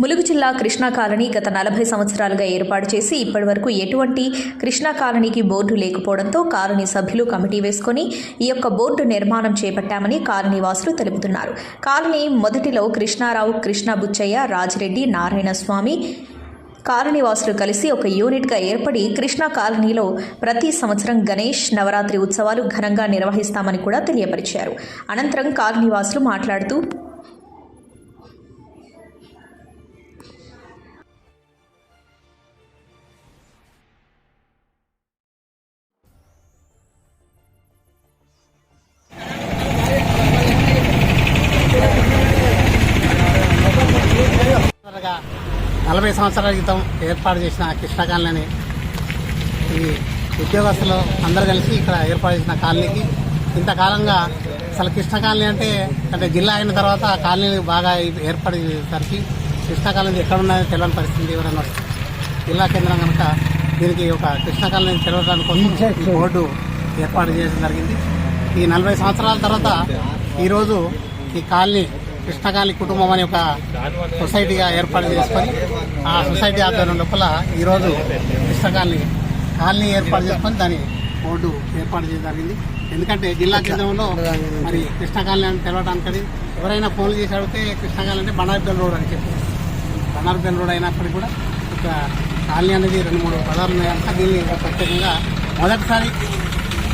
ములుగు జిల్లా కృష్ణా కాలనీ గత నలభై సంవత్సరాలుగా ఏర్పాటు చేసి ఇప్పటివరకు ఎటువంటి కృష్ణా కాలనీకి బోర్డు లేకపోవడంతో కాలనీ సభ్యులు కమిటీ వేసుకొని ఈ యొక్క బోర్డు నిర్మాణం చేపట్టామని కాలనీ వాసులు తెలుపుతున్నారు. కాలనీ మొదటిలో కృష్ణారావు కృష్ణ బుచ్చయ్య రాజిరెడ్డి నారాయణస్వామి కాలనీ వాసులు కలిసి ఒక యూనిట్గా ఏర్పడి కృష్ణా కాలనీలో ప్రతి సంవత్సరం గణేష్ నవరాత్రి ఉత్సవాలు ఘనంగా నిర్వహిస్తామని కూడా తెలియపరిచారు. అనంతరం కాలనీ వాసులు మాట్లాడుతూ నలభై సంవత్సరాల క్రితం ఏర్పాటు చేసిన కృష్ణ కాలనీ ఈ ఉద్యోగస్తులు అందరూ కలిసి ఇక్కడ ఏర్పాటు చేసిన కాలనీకి. ఇంతకాలంగా అసలు కృష్ణ కాలనీ అంటే అంటే జిల్లా అయిన తర్వాత ఆ కాలనీ బాగా ఏర్పాటు చేసేసరికి కృష్ణ కాలనీ ఎక్కడ ఉన్నదో తెలియని పరిస్థితి ఎవరైనా జిల్లా కేంద్రం కనుక దీనికి ఒక కృష్ణ కాలనీ తెలవడానికి కోసం ఈ బోర్డు ఏర్పాటు చేయడం జరిగింది. ఈ నలభై సంవత్సరాల తర్వాత ఈరోజు ఈ కాలనీ కృష్ణకాళి కుటుంబం అనే ఒక సొసైటీగా ఏర్పాటు చేసుకొని ఆ సొసైటీ ఆధ్వర్యం లోపల ఈరోజు కృష్ణ కాలనీ ఏర్పాటు చేసుకొని దాని బోర్డు ఏర్పాటు చేయడం జరిగింది. ఎందుకంటే జిల్లా కేంద్రంలో మరి కృష్ణ అని తెలవడానికి ఎవరైనా ఫోన్లు చేసి అడిగితే కృష్ణకాళి అంటే బనార్బెల్ రోడ్ అని చెప్పారు బనార్బెల్ రోడ్ అయినప్పటికీ కూడా ఒక కాలనీ అనేది రెండు మూడు పదాలు ఉన్నాయంట దీన్ని ప్రత్యేకంగా మొదటిసారి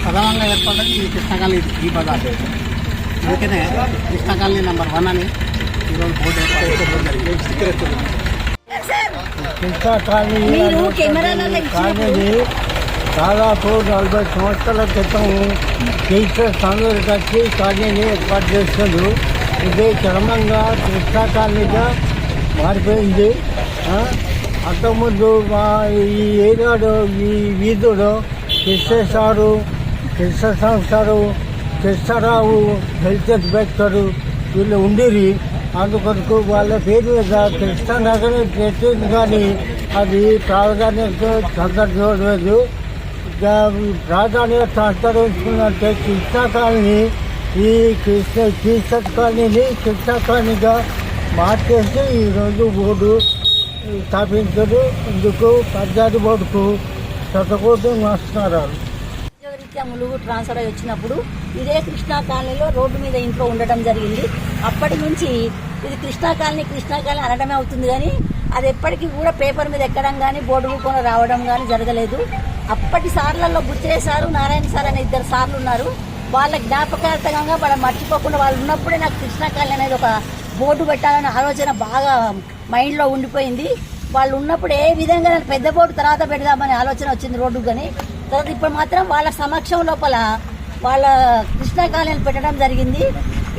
ప్రధానంగా ఏర్పడ్డది ఈ కృష్ణకాళి ఈ పదార్థం అందుకనే కృష్ణ కాలనీ నెంబర్ వన్ అని ఈరోజు బోర్డు ఏర్పాటు జరిగింది దాదాపు నలభై సంవత్సరాల క్రితం టీచర్ అందరికి వచ్చి కాలనీని ఏర్పాటు చేస్తారు ఇదే క్రమంగా కృష్ణా కాలనీగా మారిపోయింది? అంతకుముందు మా ఈ ఏరియాలో ఈ వీధిలో Krishna sir Krishnaswamy sir Krishna Rao health inspector వీళ్ళు ఉండేది అందుకొరకు వాళ్ళ పేరు మీద కృష్ణానగర్ పెట్టింది కానీ అది ప్రాధాన్యత సందర్శించలేదు ప్రాధాన్యత సంతరించుకున్నట్టే కృష్ణా కాలనీ ఈ కృష్ణ కృష్ణ కాలనీని కృష్ణా కాలనీగా మార్చేసి ఈరోజు బోర్డు స్థాపించారు ఇందుకు పంచాయతీ బోర్డుకు శతకోటి నమస్కారాలు ములుగు ట్రాన్స్ఫర్ అయి వచ్చినప్పుడు ఇదే కృష్ణా కాలనీలో రోడ్డు మీద ఇంట్లో ఉండటం జరిగింది. అప్పటి నుంచి ఇది కృష్ణా కాలనీ కృష్ణా కాలనీ అనడమే అవుతుంది కానీ అది ఎప్పటికీ కూడా పేపర్ మీద ఎక్కడం కానీ బోర్డు రూపంలో రావడం కానీ జరగలేదు. అప్పటి సార్లలో బుచ్చయ్య సారు నారాయణ సార్ అనే ఇద్దరు సార్లు ఉన్నారు. వాళ్ళ జ్ఞాపకార్థకంగా వాళ్ళ మర్చిపోకుండా వాళ్ళు ఉన్నప్పుడే నాకు కృష్ణా కాలనీ అనేది ఒక బోర్డు పెట్టాలనే ఆలోచన బాగా మైండ్లో ఉండిపోయింది. వాళ్ళు ఉన్నప్పుడు ఏ విధంగా నాకు పెద్ద బోర్డు తర్వాత పెడదామనే ఆలోచన వచ్చింది రోడ్డు కానీ తర్వాత ఇప్పుడు మాత్రం వాళ్ళ సమక్షం లోపల వాళ్ళ కృష్ణా కాలనీ పెట్టడం జరిగింది.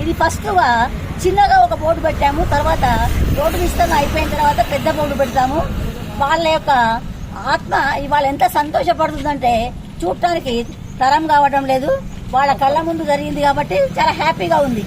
ఇది ఫస్ట్గా చిన్నగా ఒక బోర్డు పెట్టాము. తర్వాత రోడ్డు విస్తరణ అయిపోయిన తర్వాత పెద్ద బోర్డు పెడతాము. వాళ్ళ యొక్క ఆత్మ ఇవాళ ఎంత సంతోషపడుతుందంటే చూడటానికి తరం కావడం లేదు. వాళ్ళ కళ్ళ ముందు జరిగింది కాబట్టి చాలా హ్యాపీగా ఉంది.